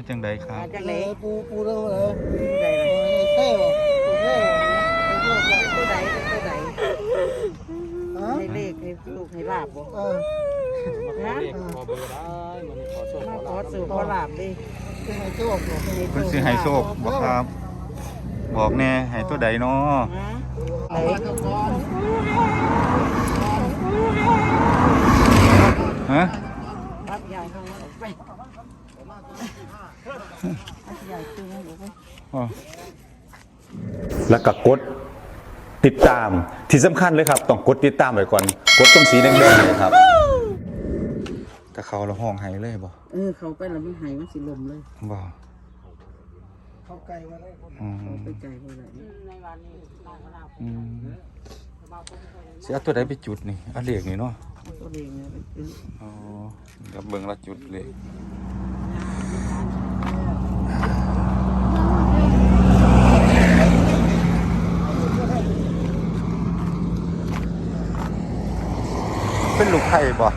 เป็นจังใดครับมาจากเลไหนยปูปูเรื่องเลยใดเลยเท่บ่ปูเท่บ่เป็นตัวใดเป็นตัวใดฮะให้เลขให้ลูกให้ลาบบ่เออนะขอเบอร์ได้มันขอโชคมาขอขอลาบสู่ขอลาบดิเป็นไงโจ้บ่เพิ่นสิให้โชคบ่ครับ บอกแน่ให้ตัวใดเนาะฮะเอามาตะกอนฮะรับยายเขาไป แล้วก็กดติดตามที่สำคัญเลยครับ ต้องกดติดตามไว้ก่อน กดตรงสีแดงๆเลยครับถ้าเขาละห้องให้เลยบ่เออเขาไปแล้วมันหายมันสิลมเลยบ่เข้าไก่มาได้อืเขามไปใจไปเลยอืมสิเอาตัวใดไปจุดนี่เอาเลขนี่เนาะตัวเองเนี่ยไปซื้ออ๋อเดี๋ยวเบิ่งละจุดเลย เป็นลูกไผ่บ่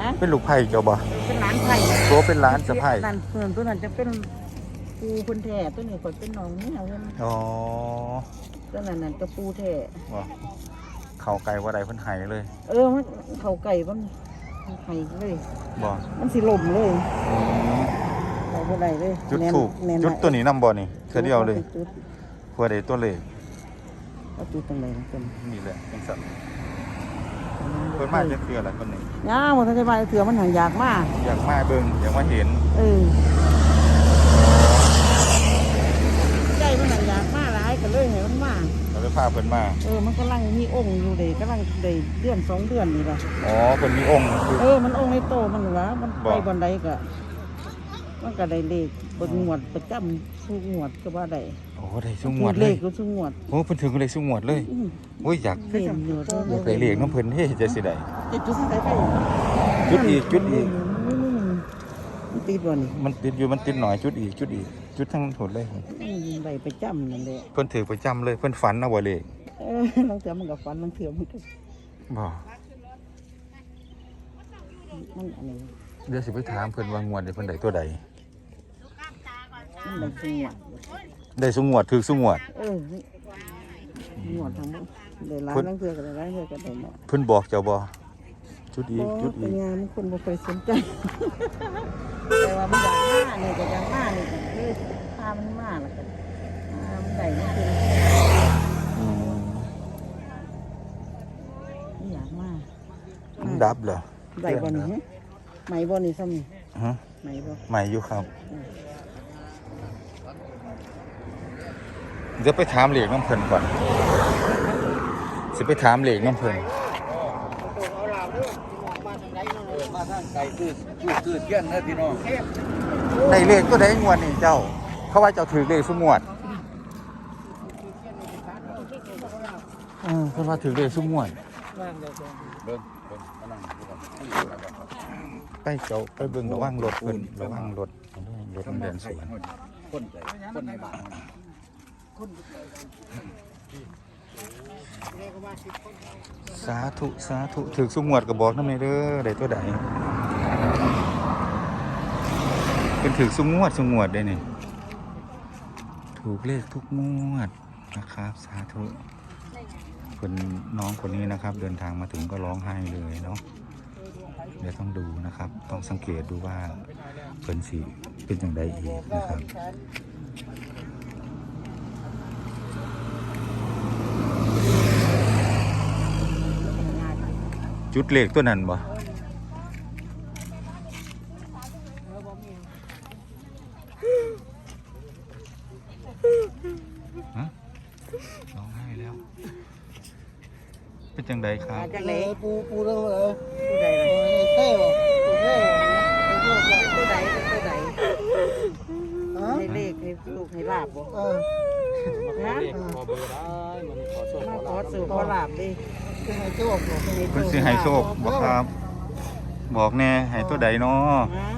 นะเป็นลูกไผ่เจ้าบ่เป็นร้านไผ่ตัวเป็นร้านสะไผ่นั่นเพื่อนตัวนั้นจะเป็นปูคนแท้ตัวนี้ก็เป็นน้องเนี่ยเว้ยอ๋อตัวนั้นนั่นก็ปูแท้บ่เข้าไกลว่าใดเพิ่นให้เลย เออมันเขาไก่มันไข่เลยบ่มันสิลมเลยอืมเขาบ่ได้เลยจุดแม่นถูกแม่นจุดตัวนี้นํบ่นี่เทื่อเดียวเลยจุดเพื่อได้ตัวเลขเอาจุดตรงไหนนะคนนี่แหละจังซั่น เพิ่นมาจังเทื่อละคนนี้ย่าบ่ทันได้มาเถื่อมันหังอยากมาอยากมาเบิ่งอยากมาเห็นเออใจมันหังอยากมาหลายก็เลยให้มันมาเราไปพาเพิ่นมาเออ มันกำลังมีองค์อยู่เลยกำลังได้เดือนสองเดือนนี่ล่ะอ๋อเพิ่นมีองค์คือ เออ มันองค์ในโตมันหวะมันบ่ไปบนใดก็มันก็ได้เลข บนงวดประจำทุกงวดก็ว่าได้โอ้ได้สุงวดเลเลยขก็ทุกงวดโอ้เพิ่นถึงเลยสุงวดเลยอืมโอ้ยอยากเห็นอยู่อยากได้เลขน้ำเพิ่นเฮ้จะสิได้จะจุดใส่ไปจุดอีกจุดอีกมันตีบ่นี่มันติดอยู่มันติดหน่อยจุดอีกจุดอีกจุดทั้งหมดเลยอืมได้ประจำนั่นแหละเพิ่นถือประจำเลยเพิ่นฝันเอาบ่เลขเออลังเถื่อมันกับฟันลังเถื่อมันก็บ่มันอันนี้เดี๋ยวสิไปถามเพิ่นว่างวดนี่เพิ่นได้ตัวใด มันได้ทุกงวดได้สุงวดถือสุงวด เออนี่งวดทั้งหมดได้ร้านลังเถื่อก็ได้ร้านเถื่อก็ได้เนาะเพิ่นบอกเจ้าบ่จุดอีกจุดเป็อีนกงานคนบ่เคยสนใจ แต่ว่ามันอยากมาเนี่ยก็อยากมาเนี่ยก็คือพามันมาแล้วก็พามันได้มันคืออืมมันอยากมามันดับเหรอได้บ่นี่ฮะไหมบ่นี่ซ้ำนี่ฮะไหมบ่ใหม่อยู่ครับ เดี๋ยวไปถามเหล็กน้ำเพลินก่อนสิไปถามเหล็กน้ำเพลินมาทางไกลคือคือคือเกี้ยนนะพี่น้องในเลขก็ได้งวดนี่เจ้า เขาว่าเจ้าถือเลขสุงวดเออเขาว่าถือเลขสุงวดเบิ่งเบิ่งมานั่งดูก่อนไปเจ้าไปเบิ่งระวังรถเพิ่นระวังรถรถมันเดินสวนคนใจคนในบ้าน สาธุ สาธุถือสุงวดก็บบอกน้ำในเด้อได้ตัวใดเป็นถือสุงวดสุงวดได้นี่ถูกเลขทุกงวดนะครับ สาธุคนน้องคนนี้นะครับ เดินทางมาถึงก็ร้องไห้เลยเนาะเดี๋ยวต้องดูนะครับ ต้องสังเกตดูว่าเพิ่นสีเป็นอย่างไรอีกนะครับ จุดเลขตัวนั้นบ่ฮะร้องไห้แล้ว เป็นจังใดครับมาจากเลไหนยปูปูเรื่องเลยผู้ใดเลยเท่บ่ปูเท่บ่เป็นผู้ใดเป็นผู้ใดฮะให้เลขให้ลูกให้ลาบบ่เออนะขอเบอร์ได้มันขอโชคมาขอขอลาบสู่ขอลาบดิ เป็นไงโจ้บ่เพิ่นสิให้โชคบ่ครับ บอกแน่ให้ตัวใดเนาะนะ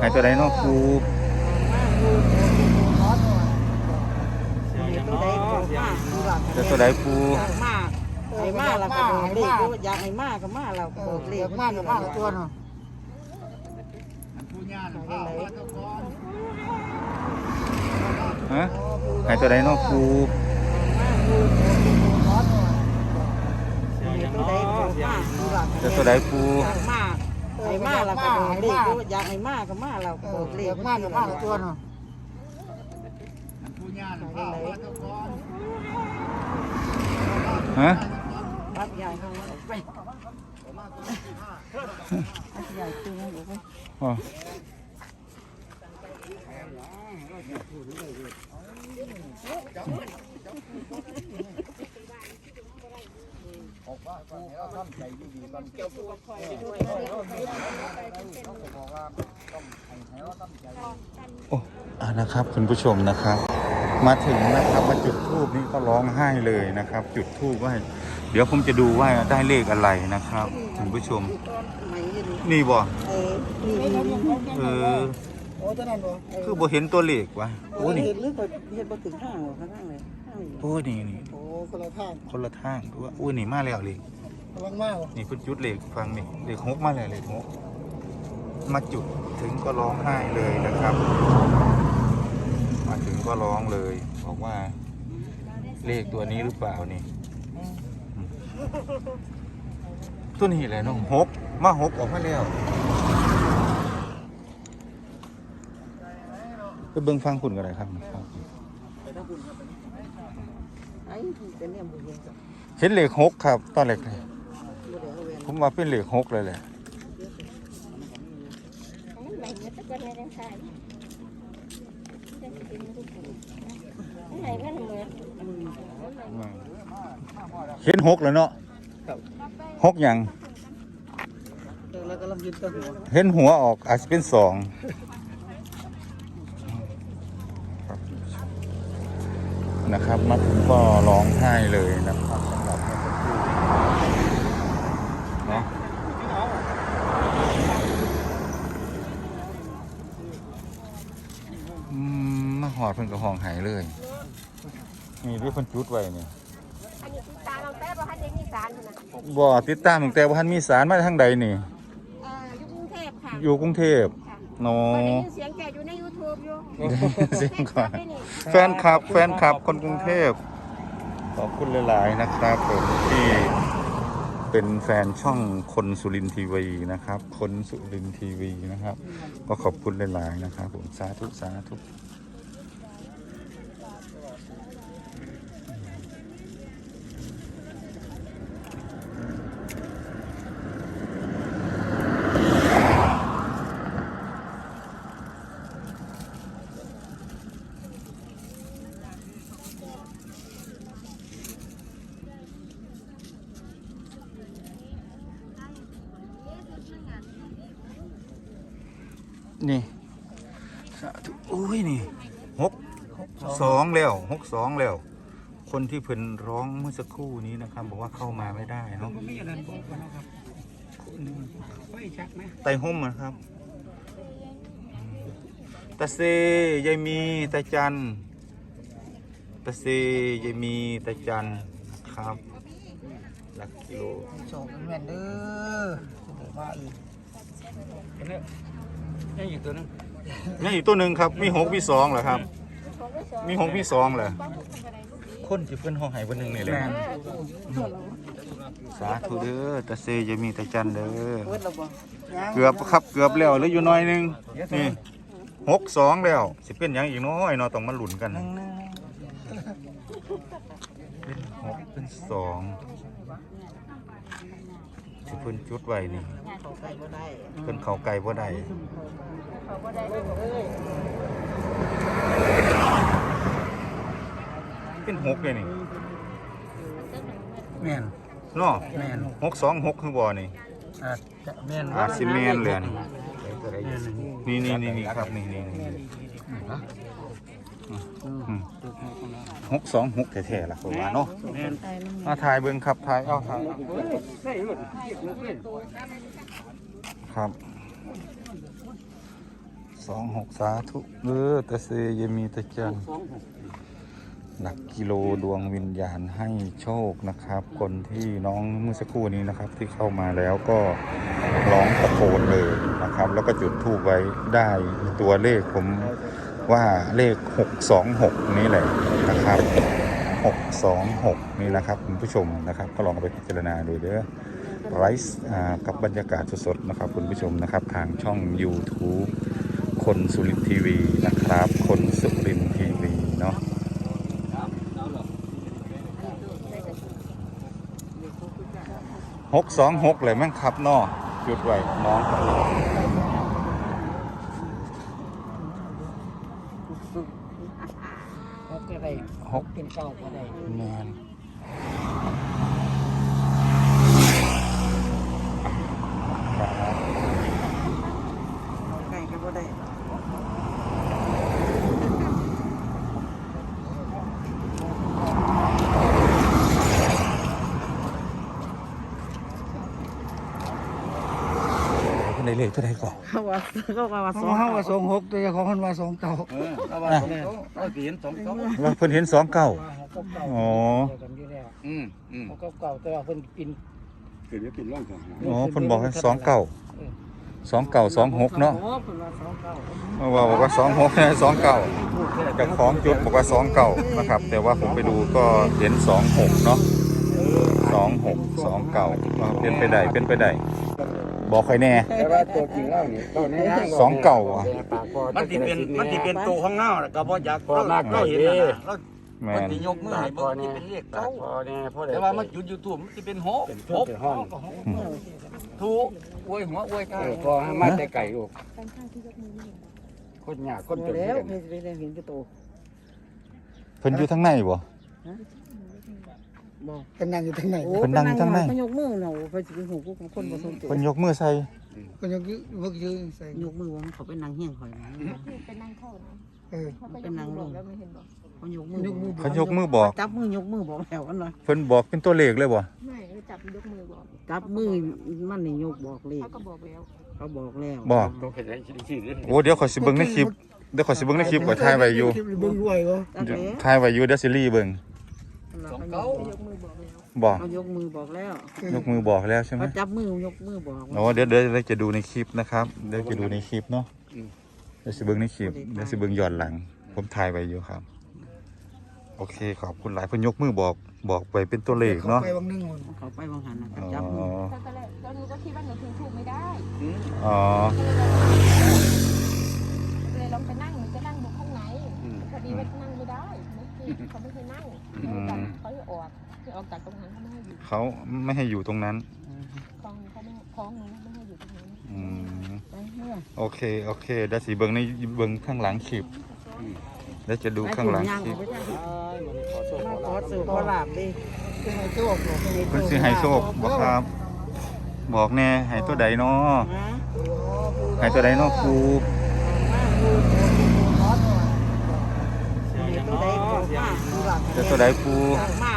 ให้ตัวใดเนาะครูมาดูขอตัวให้ตัวใดขอมาดูหลักจะตัวใดครูอยากมาให้มาแล้วก็บอกเลขอยากให้มาก็มาแล้วก็บอกเลเรีขยกมากกับมากตัวเนาะมฮะให้ตัวใดเนาะปูตั วใดตัวมากจะตัวใดปูอยากมากให้มากเราก็บอกเลขอยากให้มากก็มากเราก็บอกเลเรียขกมากกับมากตัวเนาะฮะรับใหญ่เขาไปรับใหญ่ตึงออ กไปอ๋อโอ้อ่านะครับคุณผู้ชมนะครับ มาถึงนะครับมาจุดทูบนี่ก็ร้องไห้เลยนะครับ จุดทูบไว้เดี๋ยวผมจะดูว่าได้เลขอะไรนะครับคุณผู้ชมนนี่บ่เออ นี่นี่นี่เออโอ้เท่านั้นบ่คือบ่เห็นตัวเลขวะโอ้นี่เห็นหรือเปล่าเห็นบ่ถึงข้างหรอข้างล่างเลยข้างนี้โอ้นี่นี่โอ้คนละทางคนละทางดูว่าโอ้นี่มาแล้วเลขกำลังมากว่ะนี่เพิ่นจุดเลขฟังนี่เลขหกมาแล้วเลขหกมาจุดถึงก็ร้องไห้เลยนะครับ มาถึงก็ร้องเลย บอกว่าเลขตัวนี้หรือเปล่านี่อืมตัวนี้แหละน้องหกมาหกออกมาแล้ว ไปเบิ่งฟังคุณก็ได้ครับครับไอ้เป็นเนี่ยบ่เห็นจ้ะเห็นเลขหกครับ ตอนแรกเลยบ่ได้เอาแหวนผมว่าเป็นเลขหกเลยแหละไหนมันจะเป็นเป็นลูกหกเหมือนเห็นหกแล้วเนาะหกอย่าง เห็นหัวออกอาจจะเป็นสอง นะครับมาถึงก็ร้องไห้เลยนะครับสำหรับเมื่อสักครู่เนาะอืมมาหอดเพิ่นกับห้องหายเลยนี่ที่เพิ่นจุดไว้เนี่ยอันนี้ติดตาเราแป๊บว่าท่านเด็กมีสารอยู่นะบ่ติดตามตั้งแต่ว่าท่านมีสารมาทางใดนี่เอ่ออยู่กรุงเทพค่ะอยู่กรุงเทพค่ะโนพอได้ยินเสียงแกอยู่ใน YouTube อยู่เสียงก่อนได้นี่ แฟนคลับ แฟนคลับคนกรุงเทพ ขอบคุณหลาย ๆ นะครับผมที่เป็นแฟนช่องคนสุรินทร์ทีวีนะครับ คนสุรินทร์ทีวีนะครับ ก็ขอบคุณหลาย ๆ นะครับผมสาธุสาธุ นี่สาธุอุ้ยนี่หกสองแล้วหกสองแล้ว คนที่เพิ่นร้องเมื่อสักครู่นี้นะครับ บอกว่าเข้ามาไม่ได้เนาะไต่ห่มนะครับตาเซยายมีตาจันตาเซยายมีตาจันนะครับหลักกิโลโชคแม่นเด้อมาอีก นี่อีกตัวหนึงครับ มีหกมีสองเหรอครับ มีหกมีสองเหรอคนที่เพิ่นห้องไห้เพิ่นหนึ่งนี่แหละสาธุเด้อตาเซจะมีตาจันเด้อเบิดแล้วบ่ยังเกือบครับเกือบแล้วเหลืออยู่น้อยหนึงนี่หกสองแล้วสิเป็นหยังอีกน้อยเนาะต้องมาหลุนกันเป็นหกเป็นสอง ที่เพิ่นจุดไว้นี่เขาใส่บ่ได้เพิ่นเข้าไกลบ่ได้เป็นหกเลยนี่แม่นเนาะแม่นหกสองหกคือบ่นี่อาจจะแม่นอาซิเมนเลยนี่นี่นี่นี่ครับนี่นี่นี่อืม หกสองหกแท้ๆล่ะผมว่าเนาะมาถ่ายเบิ่งครับถ่ายเอาถ่ายครับสองหกสาธุเออแต่เซยมีแต่จันหลักกิโลดวงวิญญาณให้โชคนะครับ คนที่น้องเมื่อสักครู่นี้นะครับ ที่เข้ามาแล้วก็ร้องตะโกนเลยนะครับ แล้วก็จุดทูบไว้ได้ตัวเลขผม ว่าเลข 626 นี้แหละนะครับ 626 นี่นะครับคุณผู้ชมนะครับ ก็ลองไปพิจารณาดูเด้อไลฟ์กับบรรยากาศสดๆนะครับคุณผู้ชมนะครับ ทางช่อง YouTube คนสุรินทีวีนะครับ คนสุรินทีวีเนาะหกสองหกเลยแม่งขับนอจุดไว้น้อง หกก็ได้ หก เก่าก็ได้ งาน ไก่ก็บ่ได้ คนใด เลขเท่าไรก่อนเขาว่าเขาว่าว่าสสอองงห้าว่าสองหกแต่ของคนว่าสองเก้าเออเราว่าสองเขาเราสิเห็นสองเขาว่าเพิ่นเห็นสองเก้าหกกับเก้าอ๋อเดียวกันอยู่แล้วอืมอืมหกกับเก้าแต่ว่าเพิ่นกินคือเดี๋ยวปิดร่องก่อนอ๋อเพิ่นบอกให้สองเก้าสองเก้าสองหกเนาะโอ้เพิ่นว่าสองเก้าว่าบอกว่าสองหกสองเก้าเจ้าของจุดบอกว่าสองเก้านะครับ แต่ว่าผมไปดูก็เห็นสองหกเนาะสองหกสองเก้าเป็นไปได้เป็นไปได้ บอกใครแน่แต่ว่าตัวจริงแล้วนี่ตัวนี้นะสองเก้าอะมันสิเป็นมันสิเป็นตัวของเงาแล้วก็บ่อยากเราเราเห็นน่ะนะเราแมมันนสิยกมือให้เบิ่งที่เป็นเลขเก้าแต่ว่ามันจุด YouTube มันสิเป็นหกหกถูกอวยหัวอวยท้ายพอให้มาแต่ไก่ลูกการข้างที่ยกมือนี่เห็นปะคนยากคนบ่จนแล้วกันเพิ่นสิได้เห็นกระโตเพิ่นอยู่ทั้งในบ่ บ่เป็นนั่งอยู่ทางไหนโอ้เพิ่นนั่งอยู่ทางในเพิ่นยกมือเนาะเพิ่นสิเป็นหูของคนบ่สนใจเพิ่นยกมือใส่คนยังเวิร์กยืนใส่ยกมือว่ามันเขาเป็นนางเฮียงข่อยนะคือเป็นนั่งเข้านะเออเขาก็ยกมือบอกแล้วไม่เห็นบอกเขายกมือยกมือเขายกมือบอก จับมือยกมือบอกแล้วอันน่ะเพิ่นบอกเป็นตัวเลขเลยบ่ไม่ก็จับยกมือบอกจับมือมันนี่ยกบอกเลขเขาก็บอกแล้วเขาบอกแล้วบอกต้องเห็นอะไรสิสิโอ้เดี๋ยวขอยสิเบิ่งในคลิปเดี๋ยวขอยสิเบิ่งในคลิปขอยถ่ายไว้อยู่เบิ่งรวยวะจับแล้วถ่ายไว้อยู่เดี๋ยวสิรีเบิ่ง เขายกมือบอกแล้วบอก เขายกมือบอกแล้วยกมือบอกแล้วใช่ไหมเขาจับมือยกมือบอกโอ้เดี๋ยวเดี๋ยวเดี๋ยวจะดูในคลิปนะครับ เดี๋ยวจะดูในคลิปเนาะเดี๋ยวสิเบิ่งในคลิปเดี๋ยวสิเบิ่งย้อนหลัง ผมถ่ายไว้อยู่ครับ โอเคขอบคุณหลายเพิ่นยกมือบอกบอกไปเป็นตัวเลขเนาะ ไปวังนึงคนเขาไปบางหันนะอ๋อ จับมือแล้วก็เลยแล้วหนูก็คิดว่าหนูถึงถูกไม่ได้อ๋อเลยลองไปนั่งหนูจะนั่งดูข้างในพอดีว่านั่งไม่ได้ เขาไม่ให้นั่งเขาให้ออกให้ออกจากตรงนั้นเขาไม่ให้อยู่เขาไม่ให้อยู่ตรงนั้น คลองเขาไม่คล้องหนูไม่ให้อยู่ตรงนั้นอืม ไปเมื่อโอเค โอเคเดี๋ยวสิเบิ่งในเบิ่งข้างหลังคลิปเดี๋ยวจะดูข้างหลังคลิปมาขอสู่ขอลาบดิคือให้โชคบอกให้เพิ่นสิให้โชคบ่ครับ บอกแน่ให้ตัวใดเนาะนะให้ตัวใดเนาะครู ตัวใดบอกมาดูหลัก จะตัว ใดครูอยากมา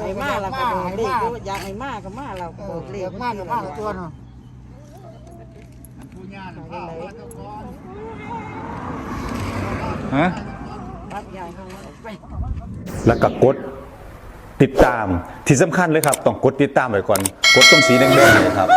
ให้มาเราก็บอกเลขอยากให้มาก็มาเราก็บอกเลเรีขยกมากกับมากตัวเนาะฮะรับยายเขาไปแล้วก็กดติดตามที่สำคัญเลยครับ ต้องกดติดตามไว้ก่อน กดตรงสีแดงๆเนี่ยครับ